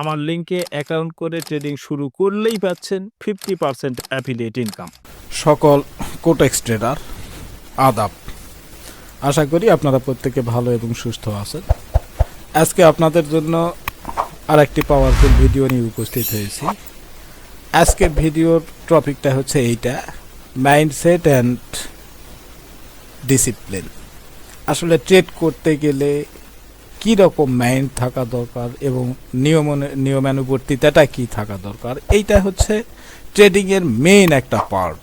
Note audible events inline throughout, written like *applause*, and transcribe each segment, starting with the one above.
আমার লিঙ্কে অ্যাকাউন্ট করে ট্রেডিং শুরু করলেই পাচ্ছেন ফিফটি পার্সেন্ট অ্যাফিলিয়েট ইনকাম সকল কোটেক্স ট্রেডার আদাব। আশা করি আপনারা প্রত্যেকে ভালো এবং সুস্থ আছেন। আজকে আপনাদের জন্য আরেকটি পাওয়ারফুল ভিডিও নিয়ে উপস্থিত হয়েছি। আজকের ভিডিওর টপিকটা হচ্ছে এইটা মাইন্ডসেট অ্যান্ড ডিসিপ্লিন আসলে ট্রেড করতে গেলে কী রকম মাইন্ড থাকা দরকার এবং নিয়ম নিয়মানুবর্তিতাটা কী থাকা দরকার? এইটা হচ্ছে ট্রেডিংয়ের মেইন একটা পার্ট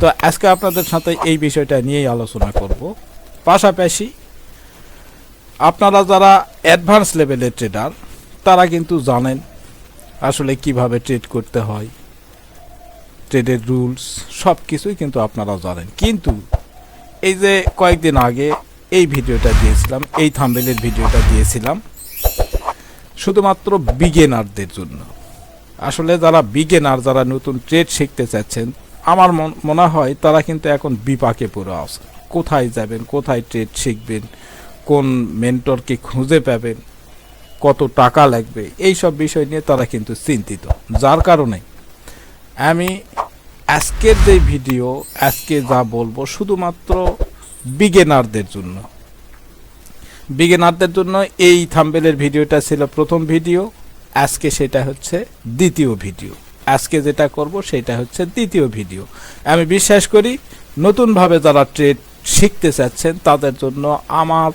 তো আজকে আপনাদের সাথে এই বিষয়টা নিয়েই আলোচনা করব। পাশাপাশি আপনারা যারা অ্যাডভান্স লেভেলের ট্রেডার তারা কিন্তু জানেন আসলে কীভাবে ট্রেড করতে হয়। ট্রেডের রুলস সব কিছুই কিন্তু আপনারা জানেন। কিন্তু এই যে কয়েকদিন আগে এই ভিডিওটা দিয়েছিলাম, এই থাম্বেলের ভিডিওটা দিয়েছিলাম। শুধুমাত্র বিগেনারদের জন্য। আসলে যারা বিগেনার যারা নতুন ট্রেড শিখতে চাচ্ছেন, আমার মন- হয় তারা কিন্তু এখন বিপাকে পড়ে আছে। কোথায় যাবেন, কোথায় ট্রেড শিখবেন, কোন মেন্টরকে খুঁজে পাবেন, কত টাকা লাগবে এই সব বিষয় নিয়ে তারা কিন্তু চিন্তিত। যার কারণে আমি আজকের যে ভিডিও আজকে যা বলব, শুধুমাত্র বিগেনারদের জন্য। বিগেনারদের জন্য এই থাম্বেলের ভিডিওটা ছিল প্রথম ভিডিও, আজকে সেটা হচ্ছে দ্বিতীয় ভিডিও। আজকে যেটা করব সেটা হচ্ছে দ্বিতীয় ভিডিও। আমি বিশ্বাস করি, নতুনভাবে যারা ট্রেড শিখতে চাচ্ছেন, তাদের জন্য আমার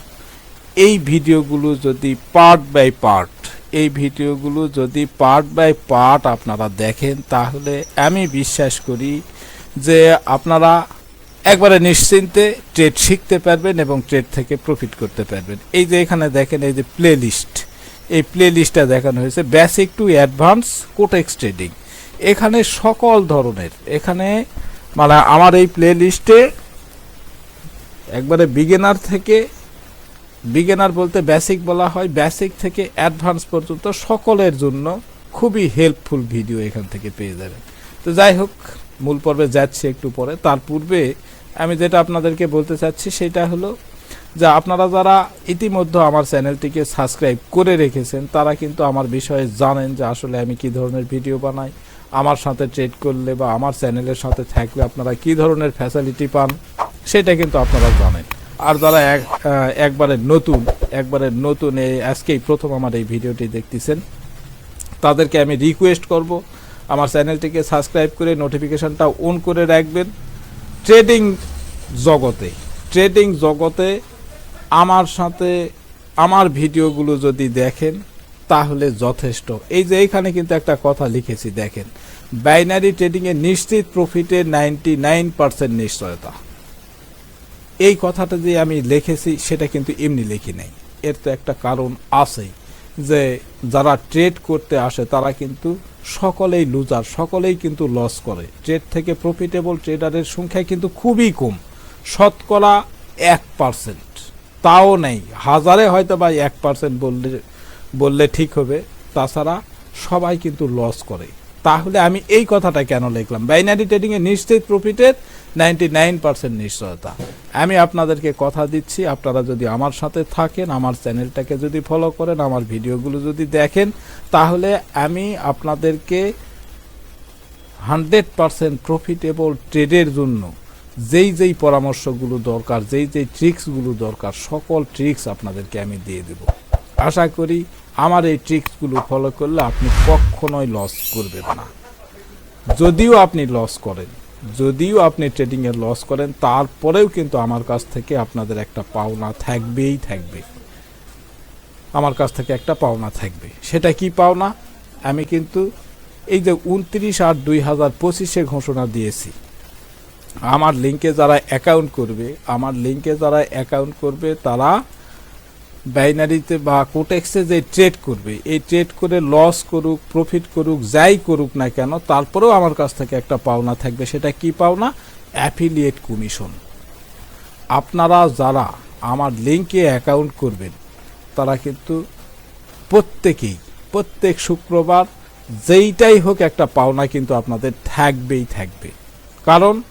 এই ভিডিওগুলো যদি পার্ট বাই পার্ট, এই ভিডিওগুলো যদি পার্ট বাই পার্ট আপনারা দেখেন, তাহলে আমি বিশ্বাস করি যে আপনারা একবারে নিশ্চিন্তে ট্রেড শিখতে পারবেন এবং ট্রেড থেকে প্রফিট করতে পারবেন। এই যে এখানে দেখেন, এই যে প্লে লিস্ট এই প্লে লিস্টটা দেখানো হয়েছে। Basic to advance Quotex trading এখানে সকল ধরনের, এখানে মানে আমার এই প্লে লিস্টে একবারে বিগিনার থেকে বিগেনার বলতে বেসিক বলা হয় বেসিক থেকে অ্যাডভান্স পর্যন্ত সকলের জন্য খুবই হেল্পফুল ভিডিও এখান থেকে পেয়ে যাবেন। তো যাই হোক, মূল পর্বে যাচ্ছি একটু পরে। তার পূর্বে আমি যেটা আপনাদেরকে বলতে চাচ্ছি সেটা হলো যে আপনারা যারা ইতিমধ্যে আমার চ্যানেলটিকে সাবস্ক্রাইব করে রেখেছেন, তারা কিন্তু আমার বিষয়ে জানেন যে আসলে আমি কি ধরনের ভিডিও বানাই, আমার সাথে ট্রেড করলে বা আমার চ্যানেলের সাথে থাকলে আপনারা কি ধরনের ফ্যাসিলিটি পান, সেটা কিন্তু আপনারা জানেন। আর যারা এক একবারে নতুন একবারে নতুন এই আজকেই প্রথম আমার এই ভিডিওটি দেখতেছেন, তাদেরকে আমি রিকোয়েস্ট করব, আমার চ্যানেলটিকে সাবস্ক্রাইব করে নোটিফিকেশানটা অন করে রাখবেন। ট্রেডিং জগতে ট্রেডিং জগতে আমার সাথে আমার ভিডিওগুলো যদি দেখেন, তাহলে যথেষ্ট। এই যে এইখানে কিন্তু একটা কথা লিখেছি, দেখেন বাইনারি ট্রেডিংয়ে নিশ্চিত প্রফিটে নাইনটি নাইন পার্সেন্ট নিশ্চয়তা। এই কথাটা যে আমি লিখেছি, সেটা কিন্তু এমনি লিখি নাই। এর তো একটা কারণ আছেই যে যারা ট্রেড করতে আসে, তারা কিন্তু সকলেই লুজার সকলেই কিন্তু লস করে। ট্রেড থেকে প্রফিটেবল ট্রেডারের সংখ্যা কিন্তু খুবই কম, শতকরা এক পার্সেন্ট তাও নেই, হাজারে হয়তো বা এক পার্সেন্ট বললে বললে ঠিক হবে, তাছাড়া সবাই কিন্তু লস করে। তাহলে আমি এই কথাটা কেন লিখলাম? বাইনারি ট্রেডিংয়ে নিশ্চিত প্রফিটের নাইনটি নাইন পার্সেন্ট নিশ্চয়তা। আমি আপনাদেরকে কথা দিচ্ছি, আপনারা যদি আমার সাথে থাকেন, আমার চ্যানেলটাকে যদি ফলো করেন, আমার ভিডিওগুলো যদি দেখেন, তাহলে আমি আপনাদেরকে হান্ড্রেড পার্সেন্ট প্রফিটেবল ট্রেডের জন্য যেই যেই পরামর্শগুলো দরকার, যেই যেই ট্রিক্সগুলো দরকার, সকল ট্রিক্স আপনাদেরকে আমি দিয়ে দেব। আশা করি আমার এই ট্রিক্সগুলো ফলো করলে আপনি কখনোই লস করবেন না। যদিও আপনি লস করেন, যদিও আপনি ট্রেডিংয়ে লস করেন, তারপরেও কিন্তু আমার কাছ থেকে আপনাদের একটা পাওনা থাকবেই থাকবে। আমার কাছ থেকে একটা পাওনা থাকবে। সেটা কি পাওনা? আমি কিন্তু এই যে উনত্রিশ আট দুই হাজার পঁচিশে ঘোষণা দিয়েছি। আমার লিঙ্কে যারা অ্যাকাউন্ট করবে, আমার লিঙ্কে যারা অ্যাকাউন্ট করবে, তারা বাইনারিতে বা কোটেক্সে যে ট্রেড করবে, এই ট্রেড করে লস করুক প্রফিট করুক, যাই করুক না কেন, তারপরেও আমার কাছ থেকে একটা পাওনা থাকবে। সেটা কি পাওনা? অ্যাফিলিয়েট কমিশন আপনারা যারা আমার লিঙ্কে অ্যাকাউন্ট করবেন, তারা কিন্তু প্রত্যেকেই, প্রত্যেক শুক্রবার যেইটাই হোক একটা পাওনা কিন্তু আপনাদের থাকবেই থাকবে। কারণ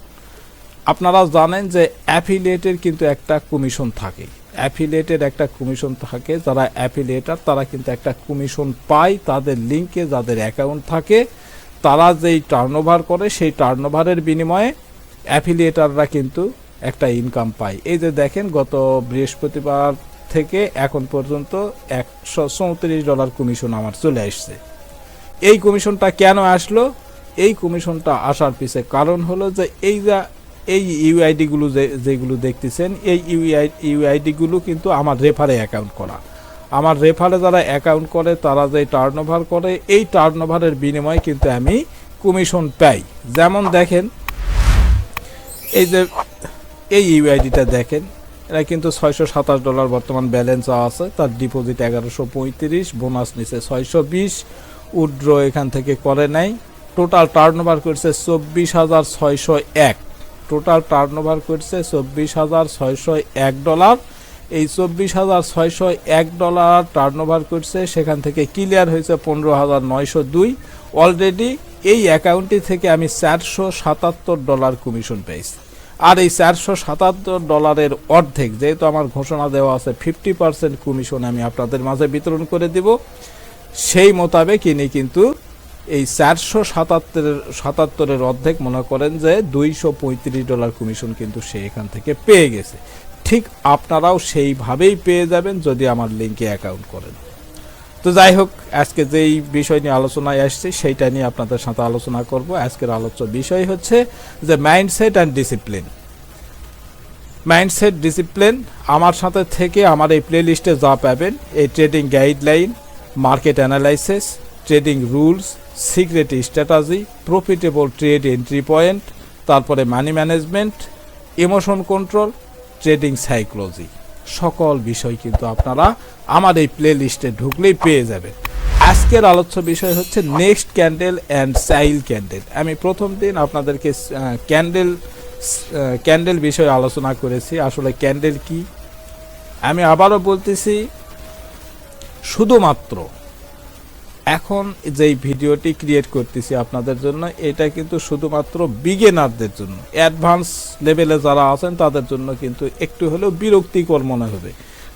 আপনারা জানেন যে অ্যাফিলিয়েটের কিন্তু একটা কমিশন থাকে। অ্যাফিলিয়েটের একটা কমিশন থাকে, যারা অ্যাফিলিয়েটার তারা কিন্তু একটা কমিশন পায়, তাদের লিঙ্কে যাদের অ্যাকাউন্ট থাকে, তারা যেই টার্নওভার করে, সেই টার্নওভারের বিনিময়ে অ্যাফিলিয়েটাররা কিন্তু একটা ইনকাম পায়। এই যে দেখেন, গত বৃহস্পতিবার থেকে এখন পর্যন্ত একশো চৌত্রিশ ডলার কমিশন আমার চলে আসছে। এই কমিশনটা কেন আসলো? এই কমিশনটা আসার পিছে কারণ হলো যে এই যা এই ইউআইডিগুলো যেগুলো দেখতেছেন, এই ইউআই ইউআইডিগুলো কিন্তু আমার রেফারে অ্যাকাউন্ট করা। আমার রেফারে যারা অ্যাকাউন্ট করে, তারা যে টার্ন করে, এই টার্ন ওভারের বিনিময়ে কিন্তু আমি কমিশন পাই। যেমন দেখেন, এই যে, এই ইউআইডিটা দেখেন, এরা কিন্তু ছয়শো সাতাশ ডলার বর্তমান ব্যালেন্স আছে, তার ডিপোজিট এগারোশো পঁয়ত্রিশ বোনাস নিচে ছয়শো বিশ উড্র এখান থেকে করে নাই। টোটাল টার্ন ওভার করছে চব্বিশ হাজার ছয়শো এক। টোটাল টার্ন ওভার করছে চব্বিশ হাজার ছয়শো এক ডলার। এই চব্বিশ হাজার ছয়শো এক ডলার টার্ন ওভার করছে, সেখান থেকে ক্লিয়ার হয়েছে পনেরো হাজার নয়শো দুই। অলরেডি এই অ্যাকাউন্টটি থেকে আমি চারশো সাতাত্তর ডলার কমিশন পেয়েছি। আর এই চারশো সাতাত্তর ডলারের অর্ধেক, যেহেতু আমার ঘোষণা দেওয়া আছে ফিফটি পার্সেন্ট কমিশন আমি আপনাদের মাঝে বিতরণ করে দিব, সেই মোতাবেক ইনি কিন্তু এই চারশো সাতাত্তরের সাতাত্তরের অর্ধেক মনে করেন যে দুইশো পঁয়ত্রিশ ডলার কমিশন কিন্তু সে এখান থেকে পেয়ে গেছে। ঠিক আপনারাও সেইভাবেই পেয়ে যাবেন যদি আমার লিঙ্কে অ্যাকাউন্ট করেন। তো যাই হোক, আজকে যেই বিষয় নিয়ে আলোচনায় আসছে, সেইটা নিয়ে আপনাদের সাথে আলোচনা করব। আজকের আলোচ্য বিষয় হচ্ছে যে mindset and discipline mindset discipline আমার সাথে থেকে আমার এই প্লে লিস্টে যা পাবেন, এই trading guideline market analysis trading rules secret strategy, profitable trade entry point, তারপরে money management, emotion control, trading psychology. সকল বিষয় কিন্তু আপনারা আমার এই প্লে লিস্টে ঢুকলেই পেয়ে যাবেন। আজকের আলোচ্য বিষয় হচ্ছে next candle and sail candle. আমি প্রথম দিন আপনাদেরকে ক্যান্ডেল ক্যান্ডেল বিষয়ে আলোচনা করেছি, আসলে ক্যান্ডেল কি? আমি আবারও বলতেছি, শুধুমাত্র এখন যেই ভিডিওটি ক্রিয়েট করতেছি আপনাদের জন্য, এটা কিন্তু শুধুমাত্র বিগেনারদের জন্য। অ্যাডভান্স লেভেলে যারা আছেন, তাদের জন্য কিন্তু একটু হলেও বিরক্তিকর মনে হবে।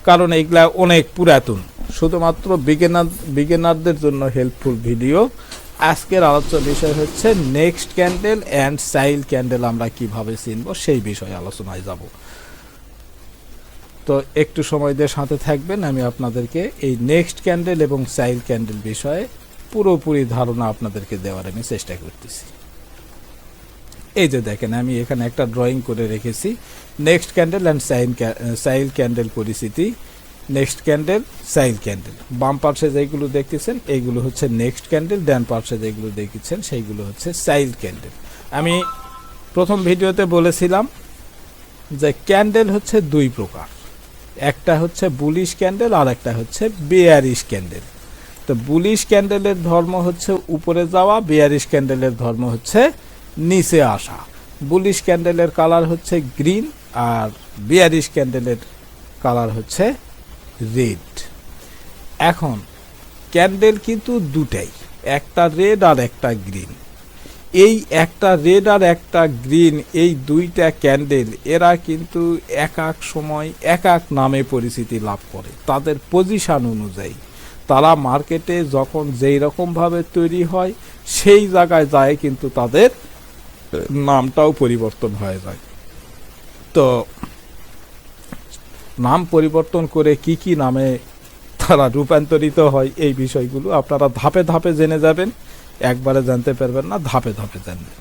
কারণ এগুলা অনেক পুরাতন। শুধুমাত্র বিগেনার বিগেনারদের জন্য হেল্পফুল ভিডিও আজকের আলোচ্য বিষয় হচ্ছে next candle and sail candle আমরা কীভাবে চিনব, সেই বিষয়ে আলোচনায় যাব। তো একটু সময় দিয়ে সাথে থাকবেন। আমি আপনাদেরকে এই নেক্সট ক্যান্ডেল এবং সাইল ক্যান্ডেল বিষয়ে পুরোপুরি ধারণা আপনাদেরকে দেওয়ার আমি চেষ্টা করতেছি। এই যে দেখেন, আমি এখানে একটা ড্রয়িং করে রেখেছি। Next candle and sign sail candle পরিস্থিতি নেক্সট ক্যান্ডেল সাইল ক্যান্ডেল বাম পার্শ্বে যেগুলো দেখতেছেন এইগুলো হচ্ছে নেক্সট ক্যান্ডেল ডান পার্শ্বে যেগুলো দেখেছেন সেইগুলো হচ্ছে সাইল ক্যান্ডেল আমি প্রথম ভিডিওতে বলেছিলাম যে ক্যান্ডেল হচ্ছে দুই প্রকার। একটা হচ্ছে বুলিশ ক্যান্ডেল আর একটা হচ্ছে বেয়ারিশ ক্যান্ডেল। তো বুলিশ ক্যান্ডেলের ধর্ম হচ্ছে উপরে যাওয়া, বেয়ারিশ ক্যান্ডেলের ধর্ম হচ্ছে নিচে আসা। বুলিশ ক্যান্ডেলের কালার হচ্ছে গ্রিন আর বেয়ারিশ ক্যান্ডেলের কালার হচ্ছে রেড। এখন, ক্যান্ডেল কিন্তু দুটাই, একটা রেড আর একটা গ্রিন। এই একটা রেড আর একটা গ্রিন এই দুইটা ক্যান্ডেল এরা কিন্তু এক এক সময় এক এক নামে পরিচিতি লাভ করে। তাদের পজিশান অনুযায়ী তারা মার্কেটে যখন যেই রকমভাবে তৈরি হয়, সেই জায়গায় যায় কিন্তু তাদের নামটাও পরিবর্তন হয়ে যায়। তো নাম পরিবর্তন করে কি কি নামে তারা রূপান্তরিত হয়, এই বিষয়গুলো আপনারা ধাপে ধাপে জেনে যাবেন। একবারে জানতে পারবেন না, ধাপে ধাপে জানবেন।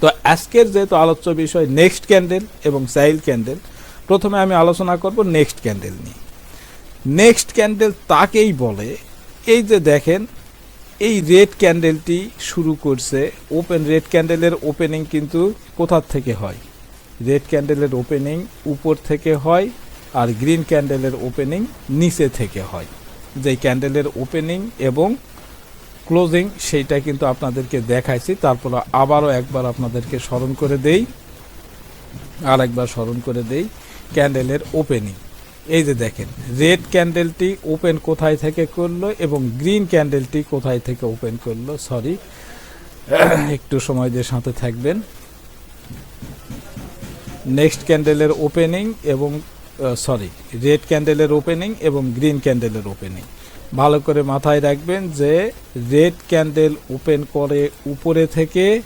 তো আজকের যেহেতু আলোচ্য বিষয় নেক্সট ক্যান্ডেল এবং সাইল ক্যান্ডেল, প্রথমে আমি আলোচনা করব নেক্সট ক্যান্ডেল নিয়ে। নেক্সট ক্যান্ডেল তাকেই বলে, এই যে দেখেন, এই রেড ক্যান্ডেলটি শুরু করছে, ওপেন, রেড ক্যান্ডেলের ওপেনিং কিন্তু কোথার থেকে হয়? রেড ক্যান্ডেলের ওপেনিং উপর থেকে হয় আর গ্রিন ক্যান্ডেলের ওপেনিং নিচে থেকে হয়। যেই ক্যান্ডেলের ওপেনিং এবং ক্লোজিং সেইটা কিন্তু আপনাদেরকে দেখাইছি। তারপর আবারও একবার আপনাদেরকে স্মরণ করে দেই। আর একবার স্মরণ করে দেই ক্যান্ডেলের ওপেনিং এই যে দেখেন রেড ক্যান্ডেলটি ওপেন কোথায় থেকে করল এবং গ্রিন ক্যান্ডেলটি কোথায় থেকে ওপেন করল? সরি একটু সময় দিয়ে সাথে থাকবেন। নেক্সট ক্যান্ডেলের ওপেনিং এবং সরি রেড ক্যান্ডেলের ওপেনিং এবং গ্রিন ক্যান্ডেলের ওপেনিং ভালো করে মাথায় রাখবেন যে রেড ক্যান্ডেল ওপেন করে উপরে থেকে,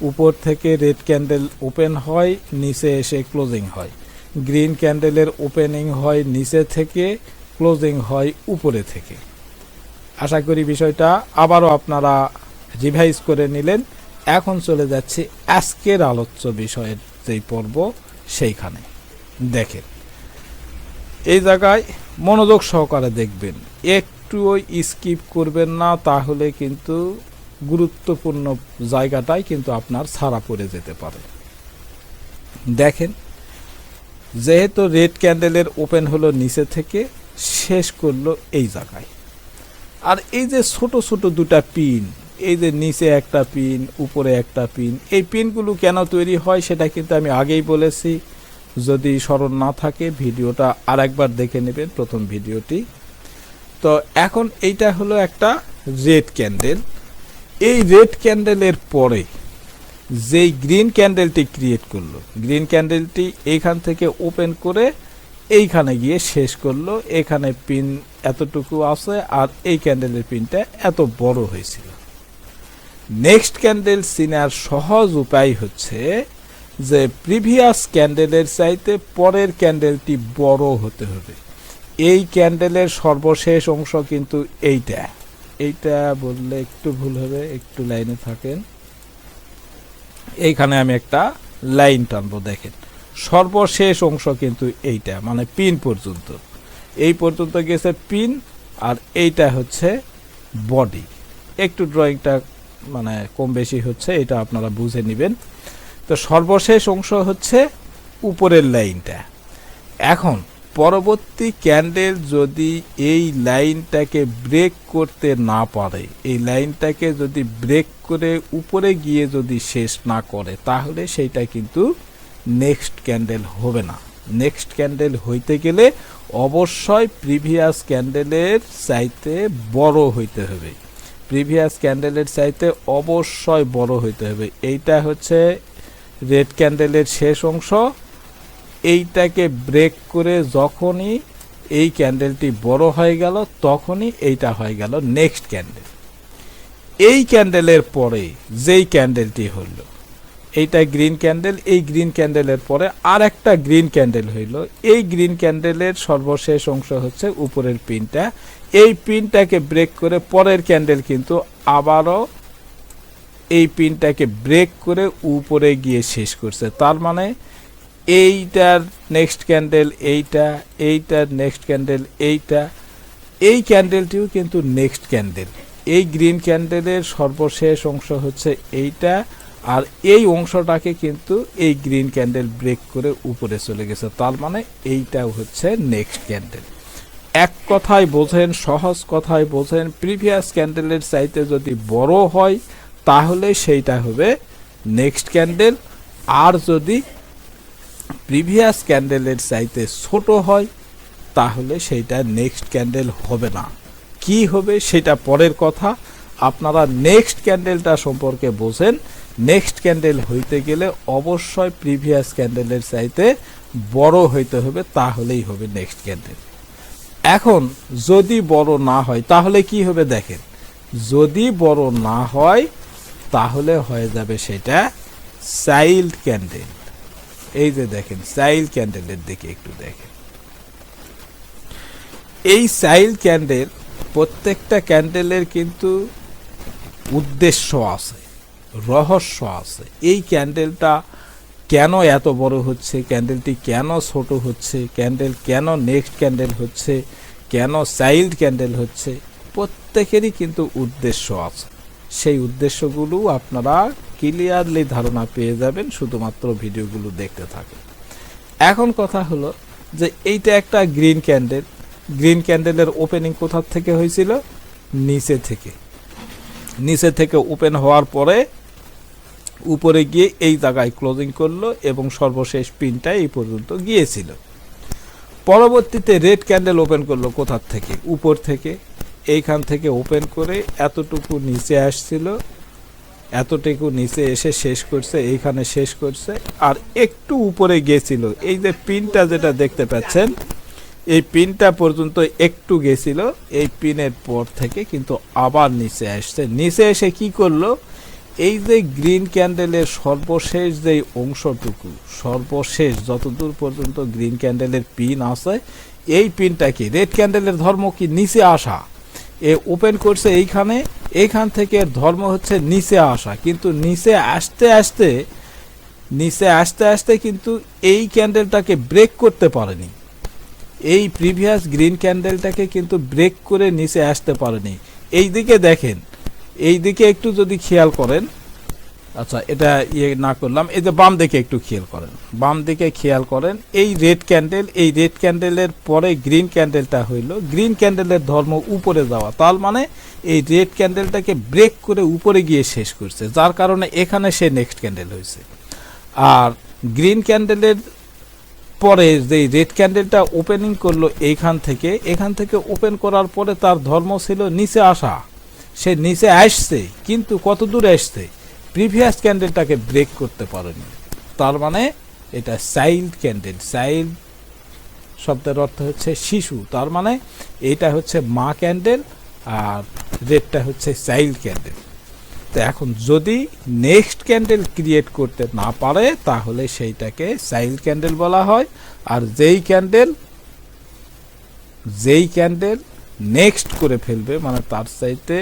উপর থেকে রেড ক্যান্ডেল ওপেন হয়, নিচে এসে ক্লোজিং হয়। গ্রিন ক্যান্ডেলের ওপেনিং হয় নিচে থেকে, ক্লোজিং হয় উপরে থেকে। আশা করি বিষয়টা আবারও আপনারা রিভাইজ করে নিলেন। এখন চলে যাচ্ছে আজকের আলোচ্য বিষয়ের যেই পর্ব, সেইখানে। দেখেন, এই জায়গায় মনোযোগ সহকারে দেখবেন। একটুও স্কিপ করবেন না, তাহলে কিন্তু গুরুত্বপূর্ণ জায়গাটাই কিন্তু আপনার ছাড়া পড়ে যেতে পারে। দেখেন, যেহেতু রেড ক্যান্ডেলের ওপেন হলো নিচে থেকে, শেষ করল এই জায়গায়। আর এই যে ছোট ছোট দুটা পিন এই যে নিচে একটা পিন উপরে একটা পিন এই পিনগুলো কেন তৈরি হয় সেটা কিন্তু আমি আগেই বলেছি। যদি স্মরণ না থাকে, ভিডিওটা আর একবার দেখে নেবেন প্রথম ভিডিওটি। তো এখন এইটা হলো একটা রেড ক্যান্ডেল। এই রেড ক্যান্ডেলের পরে যেই গ্রিন ক্যান্ডেলটি ক্রিয়েট করল, গ্রিন ক্যান্ডেলটি এইখান থেকে ওপেন করে এইখানে গিয়ে শেষ করল। এখানে পিন এতটুকু আছে আর এই ক্যান্ডেলের পিনটা এত বড় হয়েছিল। নেক্সট ক্যান্ডেল চিনার সহজ উপায় হচ্ছে যে প্রিভিয়াস ক্যান্ডেলের চাইতে পরের ক্যান্ডেলটি বড় হতে হবে। এই ক্যান্ডেলের সর্বশেষ অংশ কিন্তু এইটা। এইটা বললে একটু ভুল হবে, একটু লাইনে থাকেন। এইখানে আমি একটা লাইন টানবো, দেখেন। সর্বশেষ অংশ কিন্তু এইটা মানে পিন পর্যন্ত। এই পর্যন্ত গেছে পিন, আর এইটা হচ্ছে বডি একটু ড্রয়িংটা মানে কম বেশি হচ্ছে, এটা আপনারা বুঝে নেবেন। তো সর্বশেষ অংশ হচ্ছে উপরের লাইনটা। এখন, পরবর্তী ক্যান্ডেল যদি এই লাইনটাকে ব্রেক করতে না পারে, এই লাইনটাকে যদি ব্রেক করে উপরে গিয়ে যদি শেষ না করে, তাহলে সেইটা কিন্তু নেক্সট ক্যান্ডেল হবে না। নেক্সট ক্যান্ডেল হইতে গেলে অবশ্যই প্রিভিয়াস ক্যান্ডেলের চাইতে বড় হইতে হবে। প্রিভিয়াস ক্যান্ডেলের চাইতে অবশ্যই বড় হইতে হবে। এইটা হচ্ছে রেড ক্যান্ডেলের শেষ অংশ। এইটাকে ব্রেক করে যখনই এই ক্যান্ডেলটি বড় হয়ে গেল, তখনই এইটা হয়ে গেল নেক্সট ক্যান্ডেল। এই ক্যান্ডেলের পরে যেই ক্যান্ডেলটি হলো, এইটা গ্রিন ক্যান্ডেল, এই গ্রিন ক্যান্ডেলের পরে আর একটা গ্রিন ক্যান্ডেল হইল। এই গ্রিন ক্যান্ডেলের সর্বশেষ অংশ হচ্ছে উপরের পিনটা। এই পিনটাকে ব্রেক করে পরের ক্যান্ডেল কিন্তু আবারও এই পিনটাকে ব্রেক করে উপরে গিয়ে শেষ করছে। তার মানে এইটার নেক্সট ক্যান্ডেল এইটা, এইটার নেক্সট ক্যান্ডেল এইটা। এই ক্যান্ডেলটিও কিন্তু নেক্সট ক্যান্ডেল এই গ্রিন ক্যান্ডেলের সর্বশেষ অংশ হচ্ছে এইটা আর এই অংশটাকে কিন্তু এই গ্রিন ক্যান্ডেল ব্রেক করে উপরে চলে গেছে। তার মানে এইটাও হচ্ছে নেক্সট ক্যান্ডেল এক কথায় বোঝেন, সহজ কথায় বোঝেন প্রিভিয়াস ক্যান্ডেলের চাইতে যদি বড় হয় তাহলে সেইটা হবে নেক্সট ক্যান্ডেল আর যদি প্রিভিয়াস ক্যান্ডেলের চাইতে ছোট হয়, তাহলে সেইটা নেক্সট ক্যান্ডেল হবে না। কি হবে সেটা পরের কথা। আপনারা নেক্সট ক্যান্ডেলটা সম্পর্কে বোঝেন। নেক্সট ক্যান্ডেল হইতে গেলে অবশ্যই প্রিভিয়াস ক্যান্ডেলের চাইতে বড় হইতে হবে, তাহলেই হবে নেক্সট ক্যান্ডেল এখন যদি বড় না হয়, তাহলে কি হবে দেখেন? যদি বড় না হয় তাহলে হয়ে যাবে সেটা চাইল্ড ক্যান্ডেল। এই যে দেখেন, চাইল্ড ক্যান্ডেলের দিকে একটু দেখেন। এই চাইল্ড ক্যান্ডেল প্রত্যেকটা ক্যান্ডেলের কিন্তু উদ্দেশ্য আছে, রহস্য আছে। এই ক্যান্ডেলটা কেন এত বড় হচ্ছে, ক্যান্ডেলটি কেন ছোট হচ্ছে, ক্যান্ডেল কেন নেক্সট ক্যান্ডেল হচ্ছে, কেন চাইল্ড ক্যান্ডেল হচ্ছে, প্রত্যেকেরই কিন্তু উদ্দেশ্য আছে। সেই উদ্দেশ্যগুলো আপনারা ক্লিয়ারলি ধারণা পেয়ে যাবেন, শুধুমাত্র ভিডিওগুলো দেখতে থাকেন। এখন কথা হলো যে এইটা একটা গ্রিন ক্যান্ডেল গ্রিন ক্যান্ডেলের ওপেনিং কোথার থেকে হয়েছিল? নিচে থেকে। নিচে থেকে ওপেন হওয়ার পরে উপরে গিয়ে এই জায়গায় ক্লোজিং করল এবং সর্বশেষ পিনটা এই পর্যন্ত গিয়েছিল। পরবর্তীতে রেড ক্যান্ডেল ওপেন করল কোথার থেকে? উপর থেকে। এইখান থেকে ওপেন করে এতটুকু নিচে আসছিল, এতটুকু নিচে এসে শেষ করছে, এইখানে শেষ করছে, আর একটু উপরে গেছিল। এই যে পিনটা যেটা দেখতে পাচ্ছেন, এই পিনটা পর্যন্ত একটু গেছিল, এই পিনের পর থেকে কিন্তু আবার নিচে আসছে। নিচে এসে কি করল? এই যে গ্রিন ক্যান্ডেলের সর্বশেষ যে অংশটুকু, সর্বশেষ যতদূর পর্যন্ত গ্রিন ক্যান্ডেলের পিন আছে, এই পিনটা কি? রেড ক্যান্ডেলের ধর্ম কি? নিচে আসা। এ ওপেন করছে এইখানে, এইখান থেকে ধর্ম হচ্ছে নিচে আসা। কিন্তু নিচে আসতে আসতে, নিচে আসতে আসতে কিন্তু এই ক্যান্ডেলটাকে ব্রেক করতে পারেনি। এই প্রিভিয়াস গ্রিন ক্যান্ডেলটাকে কিন্তু ব্রেক করে নিচে আসতে পারেনি। এই দিকে দেখেন এই দিকে একটু যদি খেয়াল করেন আচ্ছা এটা ইয়ে না করলাম, এই যে বাম দিকে একটু খেয়াল করেন। বাম দিকে খেয়াল করেন, এই রেড ক্যান্ডেল এই রেড ক্যান্ডেলের পরে গ্রিন ক্যান্ডেলটা হইল গ্রিন ক্যান্ডেলের ধর্ম উপরে যাওয়া। তার মানে এই রেড ক্যান্ডেলটাকে ব্রেক করে উপরে গিয়ে শেষ করছে, যার কারণে এখানে সে নেক্সট ক্যান্ডেল হয়েছে আর গ্রিন ক্যান্ডেলের পরে যে রেড ক্যান্ডেলটা ওপেনিং করল এইখান থেকে, এখান থেকে ওপেন করার পরে তার ধর্ম ছিল নিচে আসা। সে নিচে আসছে, কিন্তু কত দূরে আসছে? প্রিভিয়াস ক্যান্ডেলটাকে ব্রেক করতে পারেনি। তার মানে এটা চাইল্ড ক্যান্ডেল, চাইল্ড শব্দের অর্থ হচ্ছে শিশু। তার মানে এইটা হচ্ছে মা ক্যান্ডেল আর রেডটা হচ্ছে চাইল্ড ক্যান্ডেল। তো এখন যদি নেক্সট ক্যান্ডেল ক্রিয়েট করতে না পারে, তাহলে সেইটাকে চাইল্ড ক্যান্ডেল বলা হয়। আর যেই ক্যান্ডেল যেই ক্যান্ডেল নেক্সট করে ফেলবে মানে তার চাইতে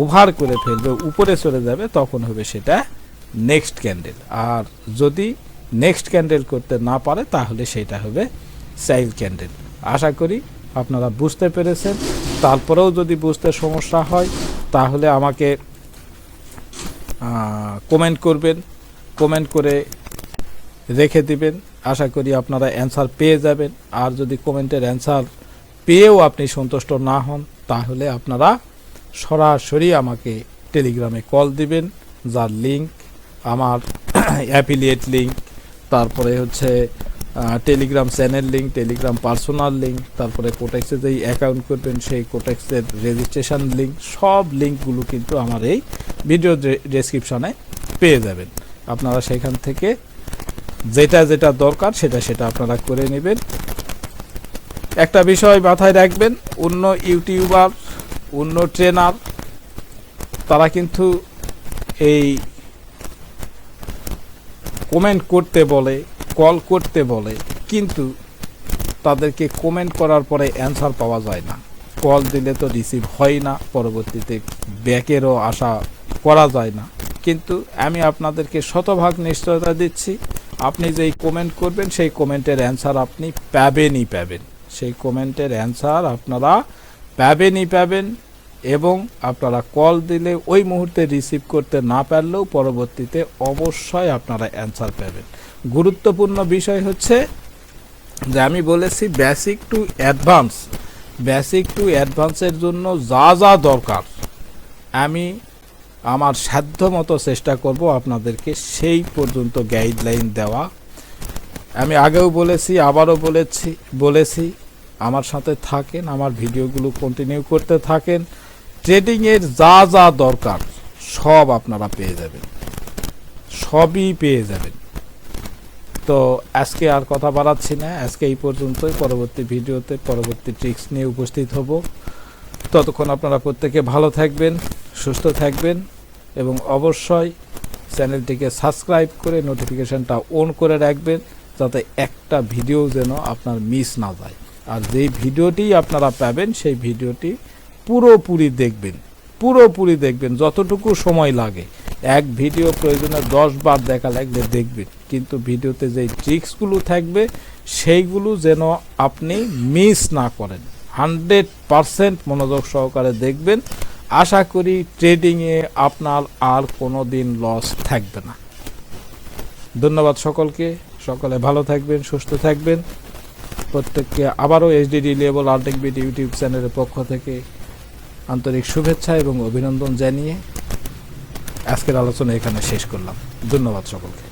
ওভার করে ফেলবে, উপরে চলে যাবে, তখন হবে সেটা নেক্সট ক্যান্ডেল আর যদি নেক্সট ক্যান্ডেল করতে না পারে, তাহলে সেটা হবে চাইল্ড ক্যান্ডেল আশা করি আপনারা বুঝতে পেরেছেন। তারপরেও যদি বুঝতে সমস্যা হয়, তাহলে আমাকে কমেন্ট করবেন কমেন্ট করে রেখে দিবেন। আশা করি আপনারা অ্যান্সার পেয়ে যাবেন। আর যদি কমেন্টের অ্যান্সার পেয়েও আপনি সন্তুষ্ট না হন, তাহলে আপনারা সরাসরি আমাকে টেলিগ্রামে কল দিবেন, যার লিংক আমার *clears throat* অ্যাফিলিয়েট লিংক তারপরে হচ্ছে Telegram channel link Telegram personal link তারপরে কোটেক্সে যেই অ্যাকাউন্ট করবেন, সেই কোটেক্সের রেজিস্ট্রেশন লিঙ্ক সব লিঙ্কগুলো কিন্তু আমার এই ভিডিও ডেসক্রিপশানে পেয়ে যাবেন। আপনারা সেখান থেকে যেটা যেটা দরকার সেটা সেটা আপনারা করে নেবেন। একটা বিষয় মাথায় রাখবেন, অন্য ইউটিউবার অন্য ট্রেনার, তারা কিন্তু এই কমেন্ট করতে বলে কল করতে বলে, কিন্তু তাদেরকে কমেন্ট করার পরে অ্যান্সার পাওয়া যায় না। কল দিলে তো রিসিভ হয় না, পরবর্তীতে ব্যাকেরও আশা করা যায় না। কিন্তু আমি আপনাদেরকে শতভাগ নিশ্চয়তা দিচ্ছি, আপনি যেই কমেন্ট করবেন, সেই কমেন্টের অ্যান্সার আপনি পাবেনই পাবেন। সেই কমেন্টের অ্যান্সার আপনারা পাবেনই পাবেন এবং আপনারা কল দিলে ওই মুহূর্তে রিসিভ করতে না পারলেও পরবর্তীতে অবশ্যই আপনারা অ্যান্সার পাবেন। গুরুত্বপূর্ণ বিষয় হচ্ছে যে আমি বলেছি basic to advance basic to অ্যাডভান্সের জন্য যা যা দরকার, আমি আমার সাধ্য মতো চেষ্টা করব আপনাদেরকে সেই পর্যন্ত গাইডলাইন দেওয়া। আমি আগেও বলেছি, আবারও বলেছি বলেছি আমার সাথে থাকেন, আমার ভিডিওগুলো কন্টিনিউ করতে থাকেন। ট্রেডিংয়ের যা যা দরকার, সব আপনারা পেয়ে যাবেন। সবই পেয়ে যাবেন। তো আজকে আর কথা বাড়াচ্ছি না, আজকে এই পর্যন্তই। পরবর্তী ভিডিওতে পরবর্তী ট্রিক্স নিয়ে উপস্থিত হব। ততক্ষণ আপনারা প্রত্যেকে ভালো থাকবেন, সুস্থ থাকবেন এবং অবশ্যই চ্যানেলটিকে সাবস্ক্রাইব করে নোটিফিকেশনটা অন করে রাখবেন, যাতে একটা ভিডিও যেন আপনার মিস না যায়। আর যেই ভিডিওটি আপনারা পাবেন, সেই ভিডিওটি পুরোপুরি দেখবেন। পুরোপুরি দেখবেন, যতটুকু সময় লাগে। এক ভিডিও প্রয়োজনে দশ বার দেখা লাগলে দেখবেন। কিন্তু ভিডিওতে যেই ট্রিক্সগুলো থাকবে, সেইগুলো যেন আপনি মিস না করেন। হান্ড্রেড পারসেন্ট মনোযোগ সহকারে দেখবেন। আশা করি ট্রেডিংয়ে আপনার আর কোনো দিন লস থাকবে না। ধন্যবাদ সকলকে। সকলে ভালো থাকবেন, সুস্থ থাকবেন। প্রত্যেককে আবারও এইচডি লেবল বিডি ইউটিউব চ্যানেলের পক্ষ থেকে আন্তরিক শুভেচ্ছা এবং অভিনন্দন জানিয়ে আজকের আলোচনা এখানে শেষ করলাম। ধন্যবাদ সকলকে।